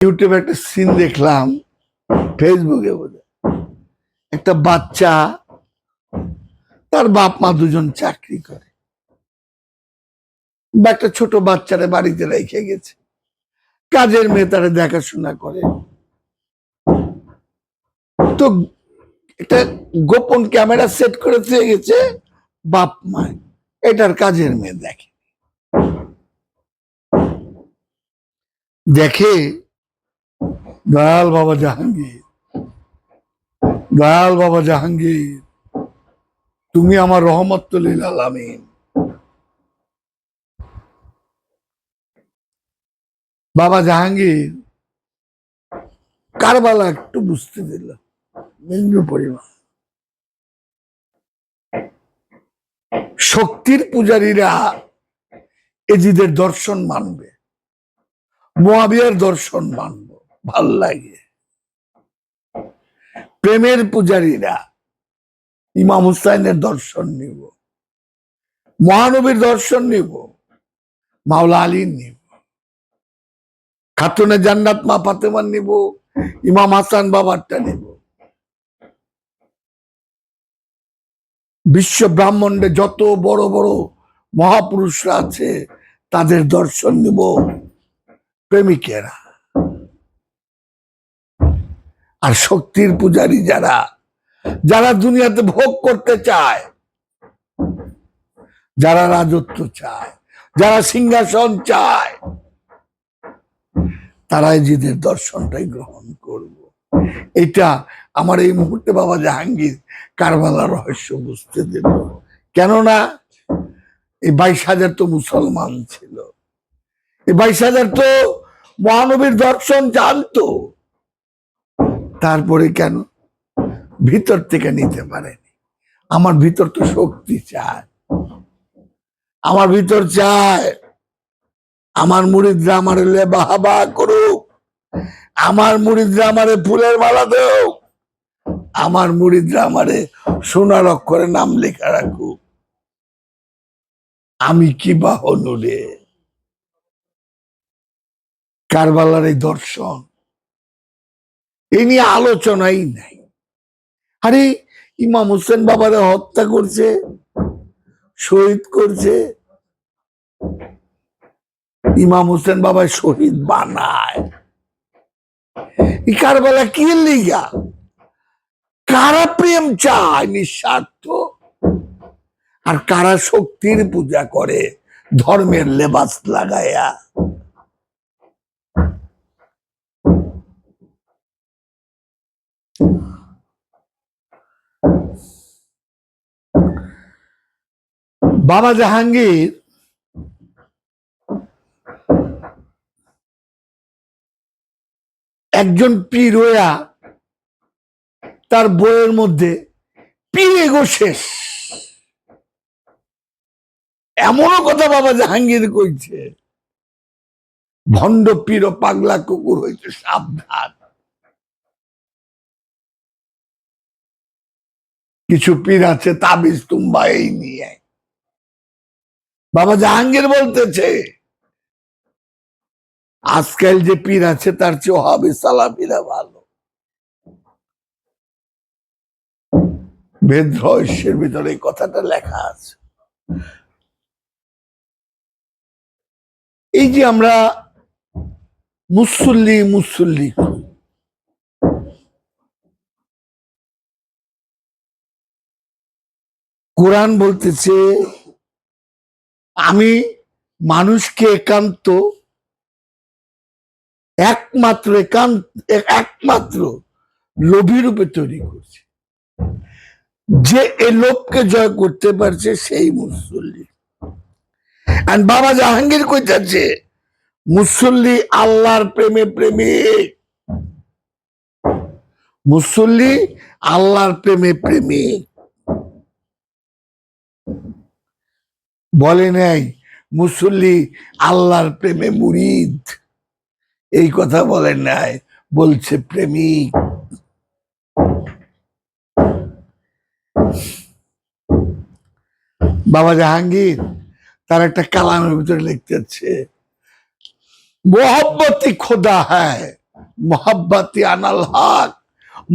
ইউটিউবে একটা সিন দেখলাম, ফেসবুকে বোধহয়। একটা বাচ্চা, তার বাপ মা দুজন চাকরি করে। বা একটা ছোট বাচ্চারে বাড়িতে রেখে গেছে। কাজের মেয়ে তারা দেখাশোনা করে। তো একটা গোপন ক্যামেরা সেট করে দিয়ে গেছে বাপ মা এটার কাজের মেয়ে দেখে। দেখে দয়াল বাবা জাহাঙ্গীর। দয়াল বাবা জাহাঙ্গীর। তুমি আমার রহমত আলামিন বাবা জাহাঙ্গীর, কারবালা একটু বুঝতে দিল বিন্দু পরিমাণ। শক্তির পূজারীরা এজিদের দর্শন মানবে, মোয়াবিয়ার দর্শন মানব। ভালো লাগে। প্রেমের পূজারীরা ইমাম হুসাইনের দর্শন নিব, মহানবীর দর্শন নিব, মাওলা আলীর নিব, খাতুনে জান্নাত মা ফাতেমার নিব, ইমাম হাসান বাবারটা নিব। বিশ্ব ব্রাহ্মণ্ডে যত বড় বড় মহাপুরুষরা আছে, তাদের দর্শন নিব প্রেমিকেরা। আর শক্তির পূজারী যারা যারা দুনিয়াতে ভোগ করতে চায়, যারা রাজত্ব চায়, যারা সিংহাসন চায়, তারাই জিদের দর্শনটাই গ্রহণ করব। এটা আমার এই মুহূর্তে বাবা জাহাঙ্গীর কারবালার রহস্য বুঝতে দিল কেননা, এই বাইশ হাজার তো মুসলমান ছিল। এই বাইশ হাজার তো মহানবীর দর্শন জানতো। তারপরে কেন? ভিতর থেকে নিতে পারেনি। আমার ভিতর তো শক্তি চায়। আমার ভিতর চায়। আমার মুড়িদরা আমার বাহাবা করুক। আমার মুড়িদরা আমারে ফুলের মালা দেও আমার মুড়িদরা আমারে সোনার অক্ষরে নাম লেখা রাখুক। আমি কি রে? কারবালার এই দর্শন এই নিয়ে আলোচনাই নাই। আরে, ইমাম হোসেন বাবারে হত্যা করছে, শহীদ করছে, ইমাম হোসেন বাবা শহীদ বানায়। কারবালা কি লিগা? কারা প্রেম চায় নিঃস্বার্থ? আর কারা শক্তির পূজা করে ধর্মের লেবাস লাগায়া? বাবা জাহাঙ্গীর। একজন পীর হইয়া তার বইয়ের মধ্যে পীরে গো শেষ। এমনও কথা বাবা জাহাঙ্গীর কইছে। ভণ্ড পীর পাগলা কুকুর হইছে সাবধান। কিছু পীর আছে তাবিজ তুম্বা এই নিয়ে। বাবা জাহাঙ্গীর বলতেছে আজকাল যে পীর আছে তার চেয়ে হবে সালাফিরা ভালো। বেদ রহস্যের ভিতরে এই কথাটা লেখা আছে। এই যে আমরা মুসল্লি মুসল্লি করি, কোরআন বলতেছে, আমি মানুষকে একান্ত, একমাত্র একান্ত, একমাত্র লোভী রূপে তৈরি করছে। যে এই লোভকে জয় করতে পারছে সেই মুসল্লি। আর বাবা জাহাঙ্গীর কইতাছে, মুসল্লি আল্লাহর প্রেমে প্রেমিক। মুসল্লি আল্লাহর প্রেমে প্রেমিক। বলে নেই, মুসল্লি আল্লাহর প্রেমে মুরিদ। এই কথা বলে নাই, বলছে প্রেমিক। বাবা জাহাঙ্গীর, তার একটা কালামের ভিতরে লিখতেছে মোহাব্বতি খোদা হ্যায়, মোহাব্বতি আনাল হক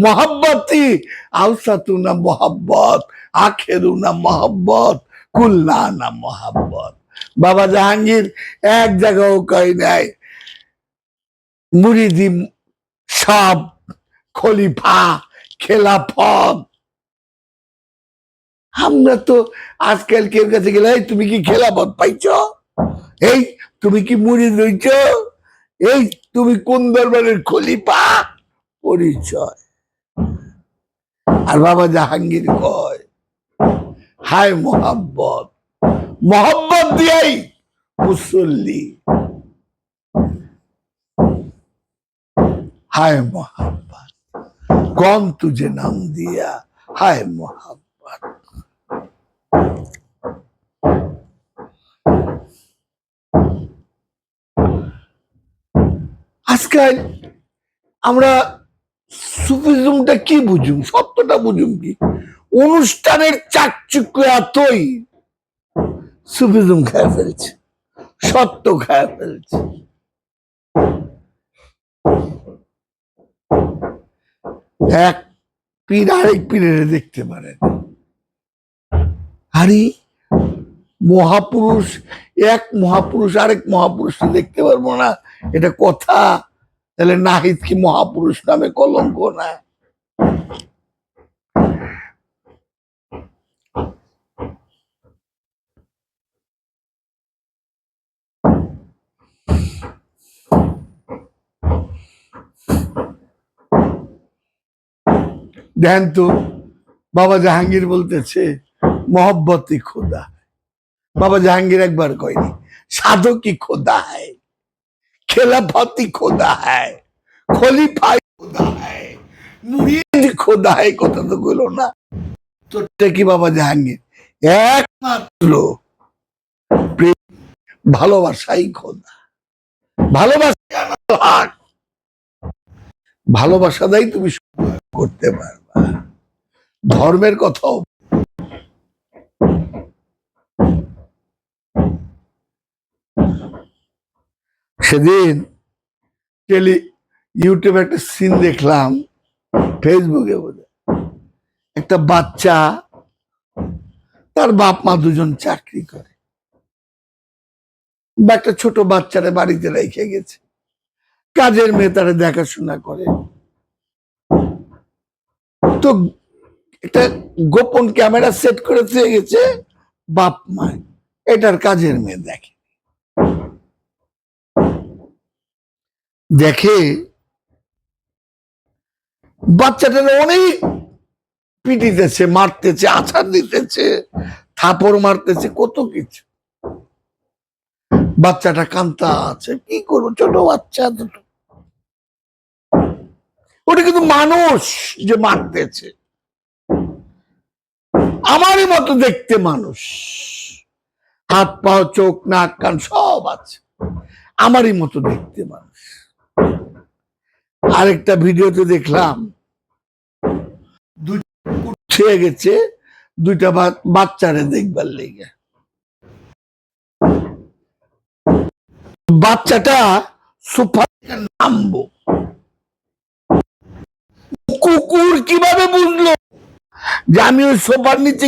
না আলসাতুনা আখেরু আখেরুনা মোহাব্বত কুল্লানা মোহাব্বত বাবা জাহাঙ্গীর এক জায়গাও কয় নাই, মুরিদি সব খলিফা, খেলাফত। আমরা তো আজকাল কেউ কাছে গেলে তুমি কি খেলাফত পাইছ? এই, তুমি কি মুড়ি রইছ? এই, তুমি কোন দরবারের খলিফা? পরিচয়। আর বাবা জাহাঙ্গীর কয় হায় মোহাব্বত মোহাব্বত দিয়াই মুসল্লি। হায় মোহাব্বত কম তুঝে নাম দিয়া, হায় মোহাব্বত আজকাল আমরা সুফিজমটা কি বুঝুম? সত্যটা বুঝুম কি? অনুষ্ঠানের চাকচুক্য এতই। সুফিজম খেয়ে ফেলছে, সত্য খেয়ে ফেলছে। এক পীর আরেক পীরের দেখতে পারেন। আরে, মহাপুরুষ, এক মহাপুরুষ আরেক মহাপুরুষ দেখতে পারব না, এটা কথা। তাহলে নাহিদ কি মহাপুরুষ নামে কলঙ্ক না? দেন তো বাবা জাহাঙ্গীর বলতেছে, মোহব্বতই খোদা। বাবা জাহাঙ্গীর একবার কয়নি, সাধকই খোদা হয় খেলাফতি খোদা হয় খলিফাই খোদা হয় মুরিদ খোদা হয় কথা তো কইল না। তোরটা কি বাবা জাহাঙ্গীর? একমাত্র ভালোবাসাই খোদা। ভালোবাসা। ভালোবাসা দাই তুমি করতে পারবা ধর্মের কথাও। সেদিন টেলি ইউটিউবে একটা সিন দেখলাম ফেসবুকে বোধ একটা বাচ্চা, তার বাপ মা দুজন চাকরি করে। বা একটা ছোট বাচ্চারা বাড়িতে রেখে গেছে। কাজের মেয়ে তারা দেখাশোনা করে। তো একটা গোপন ক্যামেরা সেট করে দিয়ে গেছে, বাপ মা, এটার কাজের মেয়ে দেখে। দেখে বাচ্চাটার অনেক পিটিতেছে, মারতেছে, আছাড় দিতেছে, থাপড় মারতেছে, কত কিছু। বাচ্চাটা কান্তা আছে, কি করব? ছোট বাচ্চা, দুটো ওটা কিন্তু মানুষ যে মারতেছে। আমারই মতো দেখতে মানুষ। হাত পা চোখ, নাক, কান সব আছে। আমারই মতো দেখতে মানুষ। আরেকটা ভিডিওতে দেখলাম ছেয়ে গেছে, দুইটা বাচ্চারে দেখবার লেগে। বাচ্চাটা সোফা নামবো। কুকুর কীভাবে বুঝলো যে আমি ওই সোফার নিচে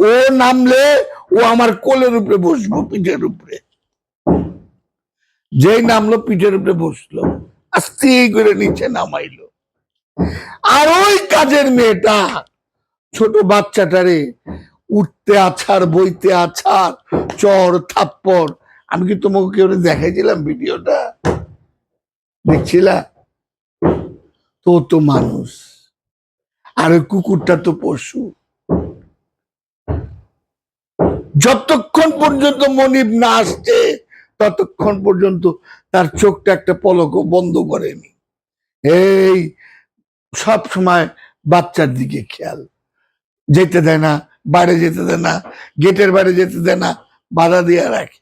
ও নামলে ও আমার কোলের উপরে বসবো, পিঠের উপরে। যেই নামলো, পিঠের উপরে বসল। আস্তে করে নিচে নামাইলো। আর ওই কাজের মেয়েটা, ছোট বাচ্চাটারে উঠতে আছাড়, বইতে আছাড়, চর, থাপ্পড়। আমি কি তোমাকে কেউ দেখাইছিলাম ভিডিওটা? দেখছিলা? তো তো মানুষ। আর ওই কুকুরটা তো পশু। যতক্ষণ পর্যন্ত মনিব না আসছে, ততক্ষণ পর্যন্ত তার চোখটা একটা পলকও বন্ধ করেনি। এই সব সময় বাচ্চার দিকে খেয়াল। যেতে দেয় না, বাইরে যেতে দেয় না, গেটের বাইরে যেতে দেয় না, বাধা দিয়ে রাখে।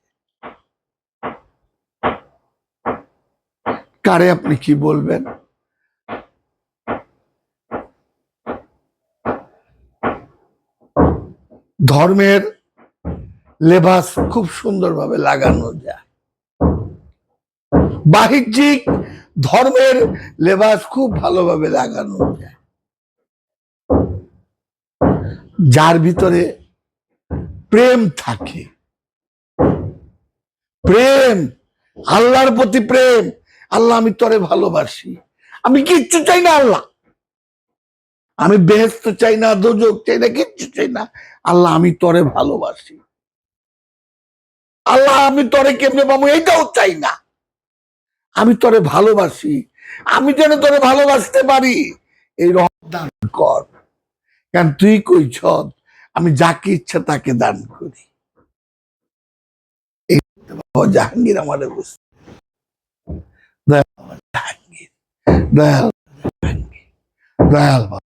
কারে আপনি কি বলবেন? ধর্মের লেবাস খুব সুন্দরভাবে লাগানো যায়। বাহ্যিক ধর্মের লেবাস খুব ভালোভাবে লাগানো যায়। যার ভিতরে প্রেম থাকে। প্রেম, আল্লাহর প্রতি প্রেম আল্লাহ, আমি তরে ভালোবাসি। আমি কিচ্ছু চাই না আল্লাহ। আমি বেহেস্ত চাই না, দোজক চাই না, কিচ্ছু চাই না। আল্লাহ, আমি তরে ভালোবাসি। আল্লাহ, আমি তরে কেমনে পাবো এটাও চাই না। আমি তরে ভালোবাসি। আমি যেন তোরে ভালোবাসতে পারি। এই রহদান কর। কারণ তুই কইছ আমি যাকে ইচ্ছা তাকে দান করি। জাহাঙ্গীর আমাদের বুঝতে দয়াল বাবা